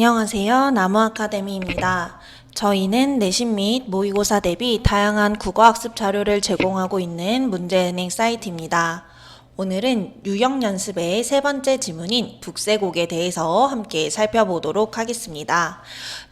안녕하세요. 나무아카데미입니다. 저희는 내신 및 모의고사 대비 다양한 국어학습 자료를 제공하고 있는 문제은행 사이트입니다. 오늘은 유형 연습의 세 번째 지문인 북새곡에 대해서 함께 살펴보도록 하겠습니다.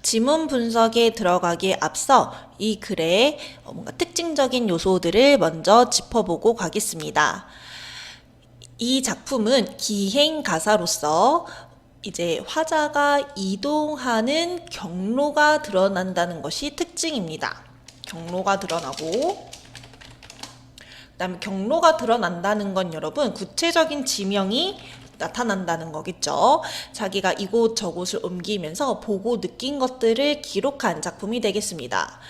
지문 분석에 들어가기에 앞서 이 글의 어, 뭔가 특징적인 요소들을 먼저 짚어보고 가겠습니다. 이 작품은 기행 가사로서 이제 화자가 이동하는 경로가 드러난다는 것이 특징입니다. 경로가 드러나고 그다음에 경로가 드러난다는 건 여러분 구체적인 지명이 나타난다는 거겠죠. 자기가 이곳 저곳을 옮기면서 보고 느낀 것들을 기록한 작품이 되겠습니다.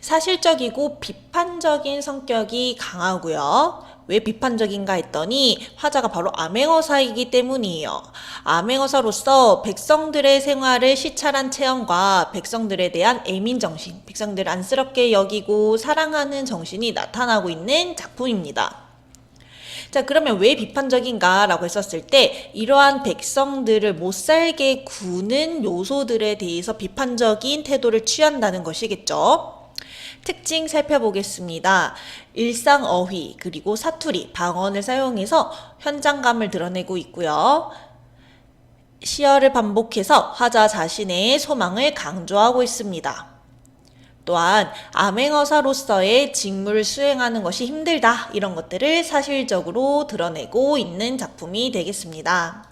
사실적이고 비판적인 성격이 강하고요. 왜 비판적인가 했더니 화자가 바로 암행어사이기 때문이에요. 암행어사로서 백성들의 생활을 시찰한 체험과 백성들에 대한 애민 정신, 백성들을 안쓰럽게 여기고 사랑하는 정신이 나타나고 있는 작품입니다. 자, 그러면 왜 비판적인가 라고 했었을 때 이러한 백성들을 못 살게 구는 요소들에 대해서 비판적인 태도를 취한다는 것이겠죠. 특징 살펴보겠습니다. 일상 어휘 그리고 사투리, 방언을 사용해서 현장감을 드러내고 있고요. 시어를 반복해서 화자 자신의 소망을 강조하고 있습니다. 또한 암행어사로서의 직무를 수행하는 것이 힘들다 이런 것들을 사실적으로 드러내고 있는 작품이 되겠습니다.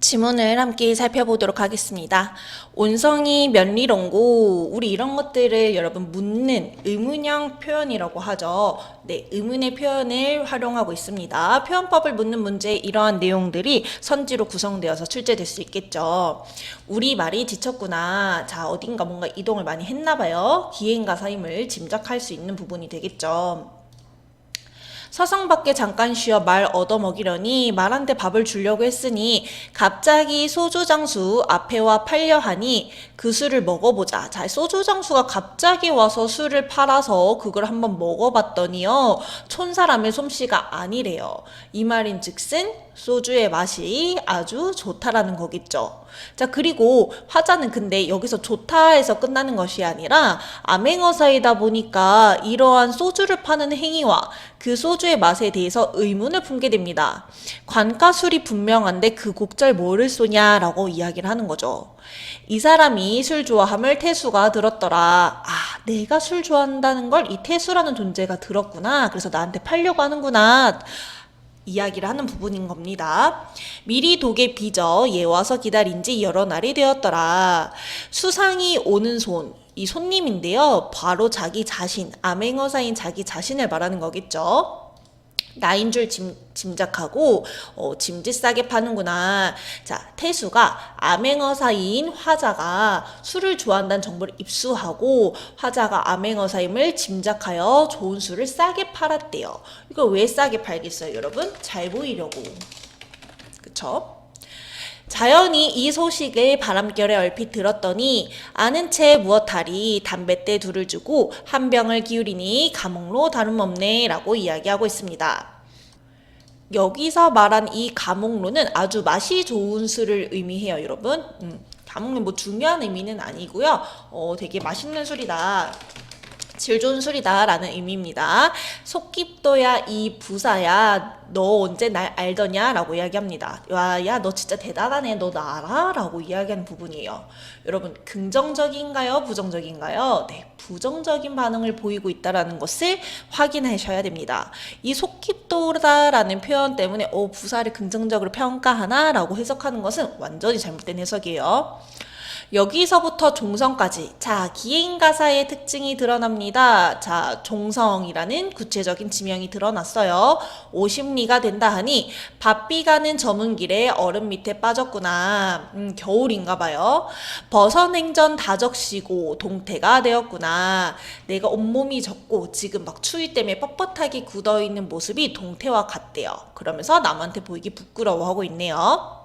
지문을 함께 살펴보도록 하겠습니다. 온성이 면리론고 우리 이런 것들을 여러분 묻는 의문형 표현이라고 하죠. 네, 의문의 표현을 활용하고 있습니다. 표현법을 묻는 문제 이러한 내용들이 선지로 구성되어서 출제될 수 있겠죠. 우리 말이 지쳤구나. 자, 어딘가 뭔가 이동을 많이 했나 봐요. 기행가사임을 짐작할 수 있는 부분이 되겠죠. 서성 밖에 잠깐 쉬어 말 얻어먹이려니 말한테 밥을 주려고 했으니 갑자기 소주 장수 앞에 와 팔려 하니 그 술을 먹어보자. 자, 소주 장수가 갑자기 와서 술을 팔아서 그걸 한번 먹어봤더니요. 촌사람의 솜씨가 아니래요. 이 말인 즉슨 소주의 맛이 아주 좋다라는 거겠죠. 자, 그리고 화자는 근데 여기서 좋다에서 끝나는 것이 아니라 암행어사이다 보니까 이러한 소주를 파는 행위와 그 소주의 맛에 대해서 의문을 품게 됩니다. 관가술이 분명한데 그 곡절 뭐를 쏘냐라고 이야기를 하는 거죠. 이 사람이 술 좋아함을 태수가 들었더라. 아, 내가 술 좋아한다는 걸 이 태수라는 존재가 들었구나. 그래서 나한테 팔려고 하는구나. 이야기를 하는 부분인 겁니다. 미리 독에 빚어 예 와서 기다린 지 여러 날이 되었더라. 수상이 오는 손, 이 손님인데요. 바로 자기 자신, 암행어사인 자기 자신을 말하는 거겠죠. 나인 줄 짐, 짐작하고 어, 짐짓 싸게 파는구나. 자, 태수가 암행어사인 화자가 술을 좋아한다는 정보를 입수하고 화자가 암행어사임을 짐작하여 좋은 술을 싸게 팔았대요. 이거 왜 싸게 팔겠어요, 여러분? 잘 보이려고. 그쵸? 자연히 이 소식을 바람결에 얼핏 들었더니 아는 채 무엇하리 담뱃대 둘을 주고 한 병을 기울이니 감옥로 다름없네 라고 이야기하고 있습니다. 여기서 말한 이 감옥로는 아주 맛이 좋은 술을 의미해요 여러분. 음, 감옥로 뭐 중요한 의미는 아니고요. 어, 되게 맛있는 술이다 질 좋은 술이다 라는 의미입니다. 속깁도야 이 부사야 너 언제 날 알더냐 라고 이야기합니다. 와, 야, 너 진짜 대단하네. 너 나 알아? 라고 이야기하는 부분이에요. 여러분, 긍정적인가요? 부정적인가요? 네, 부정적인 반응을 보이고 있다라는 것을 확인하셔야 됩니다. 이 속깁도다라는 표현 때문에 어, 부사를 긍정적으로 평가하나? 라고 해석하는 것은 완전히 잘못된 해석이에요. 여기서부터 종성까지. 자, 기행 가사의 특징이 드러납니다. 자, 종성이라는 구체적인 지명이 드러났어요. 오십리가 된다 하니 바삐 가는 저문 길에 얼음 밑에 빠졌구나. 음, 겨울인가 봐요. 버선 행전 다적시고 동태가 되었구나. 내가 온몸이 젖고 지금 막 추위 때문에 뻣뻣하게 굳어 있는 모습이 동태와 같대요. 그러면서 남한테 보이기 부끄러워하고 있네요.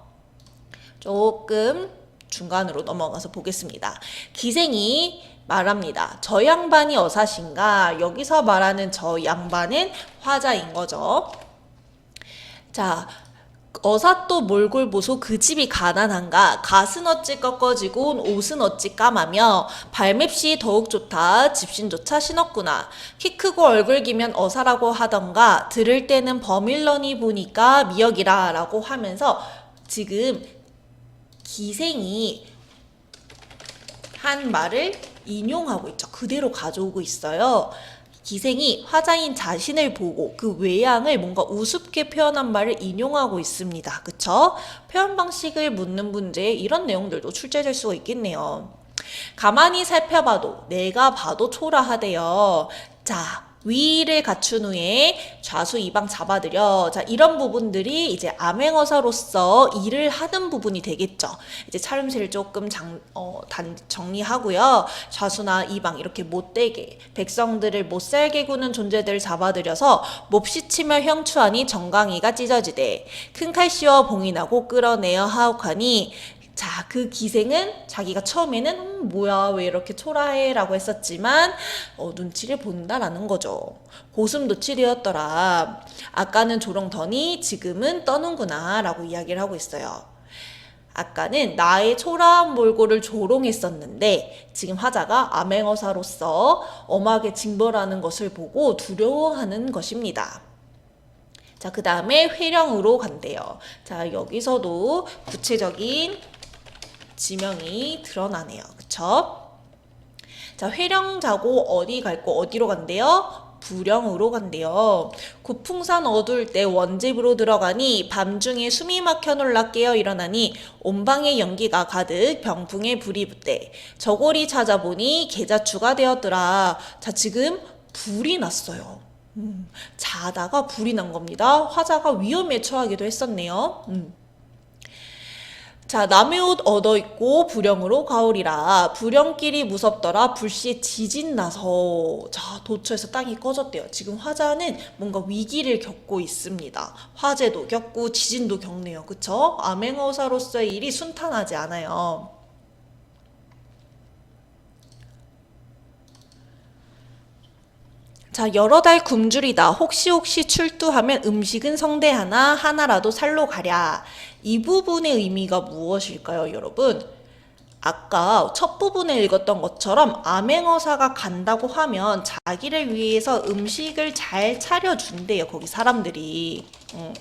조금 중간으로 넘어가서 보겠습니다. 기생이 말합니다. 저 양반이 어사신가? 여기서 말하는 저 양반은 화자인 거죠. 자, 어사또 몰골보소 그 집이 가난한가 갓은 어찌 꺾어지고 옷은 어찌 까마며 발맵시 더욱 좋다 집신조차 신었구나 키 크고 얼굴 기면 어사라고 하던가 들을 때는 버밀러니 보니까 미역이라 라고 하면서 지금 기생이 한 말을 인용하고 있죠. 그대로 가져오고 있어요. 기생이 화자인 자신을 보고 그 외양을 뭔가 우습게 표현한 말을 인용하고 있습니다. 그쵸? 표현 방식을 묻는 문제에 이런 내용들도 출제될 수가 있겠네요. 가만히 살펴봐도 내가 봐도 초라하대요. 자, 위를 갖춘 후에 좌수 이방 잡아들여. 자, 이런 부분들이 이제 암행어사로서 일을 하는 부분이 되겠죠. 이제 차림새를 조금 장, 어, 단, 정리하고요. 좌수나 이방 이렇게 못되게 백성들을 못살게 구는 존재들을 잡아들여서 몹시 치며 형추하니 정강이가 찢어지되 큰 칼 씌워 봉인하고 끌어내어 하옥하니 자, 그 기생은 자기가 처음에는 음, 뭐야 왜 이렇게 초라해 라고 했었지만 어, 눈치를 본다라는 거죠. 고슴도칠이었더라. 아까는 조롱더니 지금은 떠는구나 라고 이야기를 하고 있어요. 아까는 나의 초라한 몰골을 조롱했었는데 지금 화자가 암행어사로서 엄하게 징벌하는 것을 보고 두려워하는 것입니다. 자, 그 다음에 회령으로 간대요. 자, 여기서도 구체적인 지명이 드러나네요. 그쵸? 자, 회령 자고 어디 갈 거 어디로 간대요? 부령으로 간대요. 고풍산 어두울 때 원집으로 들어가니 밤중에 숨이 막혀 놀라 깨어 일어나니 온방에 연기가 가득 병풍에 불이 붙대 저고리 찾아보니 계자추가 되었더라. 자, 지금 불이 났어요. 음, 자다가 불이 난 겁니다. 화자가 위험에 처하기도 했었네요. 음. 자, 남의 옷 얻어 입고 불령으로 가오리라. 불령길이 무섭더라. 불시에 지진 나서 자, 도처에서 땅이 꺼졌대요. 지금 화자는 뭔가 위기를 겪고 있습니다. 화재도 겪고 지진도 겪네요. 그쵸? 암행어사로서의 일이 순탄하지 않아요. 자, 여러 달 굶주리다. 혹시 혹시 출두하면 음식은 성대 하나, 하나라도 살로 가랴. 이 부분의 의미가 무엇일까요, 여러분? 아까 첫 부분에 읽었던 것처럼 암행어사가 간다고 하면 자기를 위해서 음식을 잘 차려준대요, 거기 사람들이. 음.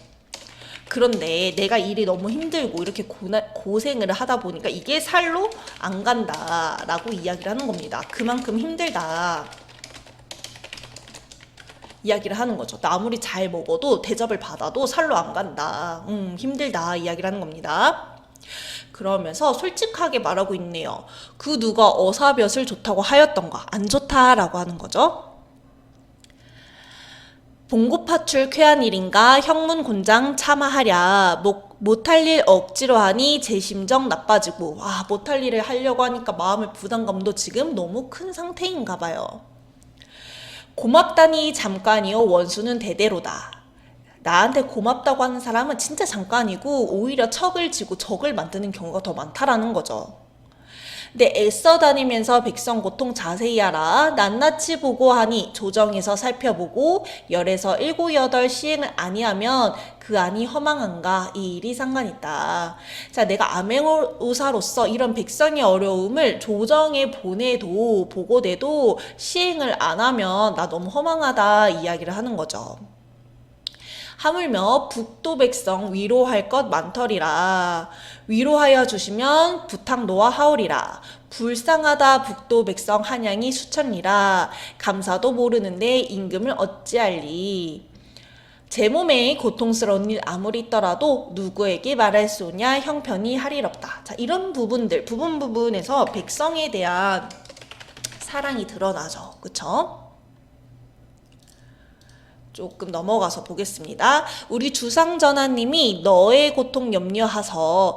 그런데 내가 일이 너무 힘들고 이렇게 고나, 고생을 하다 보니까 이게 살로 안 간다라고 이야기를 하는 겁니다. 그만큼 힘들다. 이야기를 하는 거죠. 나 아무리 잘 먹어도 대접을 받아도 살로 안 간다. 음, 힘들다. 이야기를 하는 겁니다. 그러면서 솔직하게 말하고 있네요. 그 누가 어사볕을 좋다고 하였던가 안 좋다라고 하는 거죠. 봉고파출 쾌한 일인가 형문 곤장 참아하랴 못, 못할 일 억지로 하니 제 심정 나빠지고 아 못할 일을 하려고 하니까 마음의 부담감도 지금 너무 큰 상태인가 봐요. 고맙다니 잠깐이요 원수는 대대로다. 나한테 고맙다고 하는 사람은 진짜 잠깐이고 오히려 척을 지고 적을 만드는 경우가 더 많다라는 거죠. 근데 애써 다니면서 백성 고통 자세히 알아 낱낱이 보고 하니 조정해서 살펴보고 열에서 일곱 여덟 시행을 아니하면 그 안이 허망한가 이 일이 상관있다. 자 내가 암행의사로서 이런 백성의 어려움을 조정해 보내도 보고돼도 시행을 안 하면 나 너무 허망하다 이야기를 하는 거죠. 하물며 북도 백성 위로할 것 많더리라. 위로하여 주시면 부탁 노아 하오리라. 불쌍하다 북도 백성 한양이 수천리라. 감사도 모르는데 임금을 어찌할리. 제 몸에 고통스러운 일 아무리 있더라도 누구에게 말할 수 없냐 형편이 할일없다. 자 이런 부분들 부분 부분에서 백성에 대한 사랑이 드러나죠. 그쵸? 조금 넘어가서 보겠습니다. 우리 주상전하님이 너의 고통 염려하서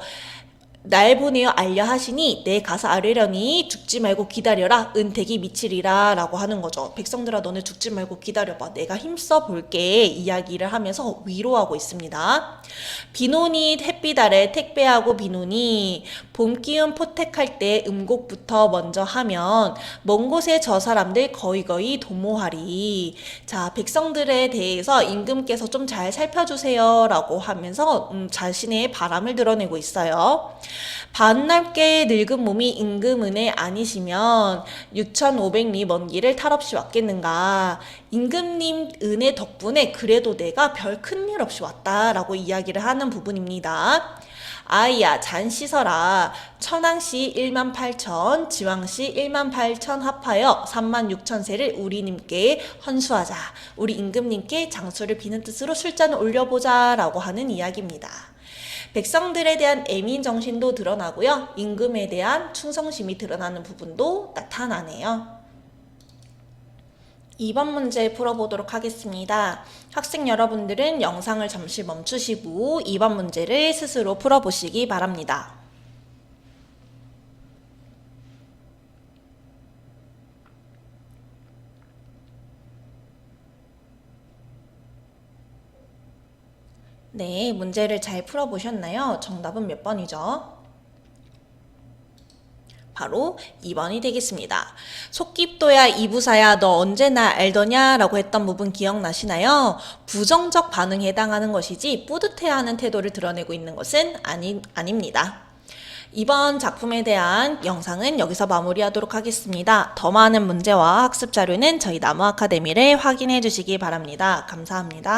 날 보내어 알려 하시니 내 가서 아뢰려니 죽지 말고 기다려라 은택이 미치리라 라고 하는 거죠. 백성들아 너네 죽지 말고 기다려봐. 내가 힘써 볼게 이야기를 하면서 위로하고 있습니다. 비노니 햇빛 아래 택배하고 비노니 봄 기운 포택할 때 음곡부터 먼저 하면 먼 곳에 저 사람들 거의 거의 도모하리. 자 백성들에 대해서 임금께서 좀 잘 살펴주세요 라고 하면서 음, 자신의 바람을 드러내고 있어요. 반납게 늙은 몸이 임금은혜 아니시면 6,500리 먼 길을 탈없이 왔겠는가. 임금님 은혜 덕분에 그래도 내가 별 큰일 없이 왔다라고 이야기를 하는 부분입니다. 아이야 잔 씻어라 천왕씨 1만 8천 지왕씨 1만 8천 합하여 3만 6천 세를 우리님께 헌수하자 우리 임금님께 장수를 비는 뜻으로 술잔을 올려보자 라고 하는 이야기입니다. 백성들에 대한 애민 정신도 드러나고요. 임금에 대한 충성심이 드러나는 부분도 나타나네요. 2번 문제 풀어보도록 하겠습니다. 학생 여러분들은 영상을 잠시 멈추시고 2번 문제를 스스로 풀어보시기 바랍니다. 네, 문제를 잘 풀어보셨나요? 정답은 몇 번이죠? 바로 2번이 되겠습니다. 속깁도야 이부사야 너 언제나 알더냐 라고 했던 부분 기억나시나요? 부정적 반응에 해당하는 것이지 뿌듯해하는 태도를 드러내고 있는 것은 아니, 아닙니다. 이번 작품에 대한 영상은 여기서 마무리하도록 하겠습니다. 더 많은 문제와 학습 자료는 저희 나무 아카데미를 확인해 주시기 바랍니다. 감사합니다.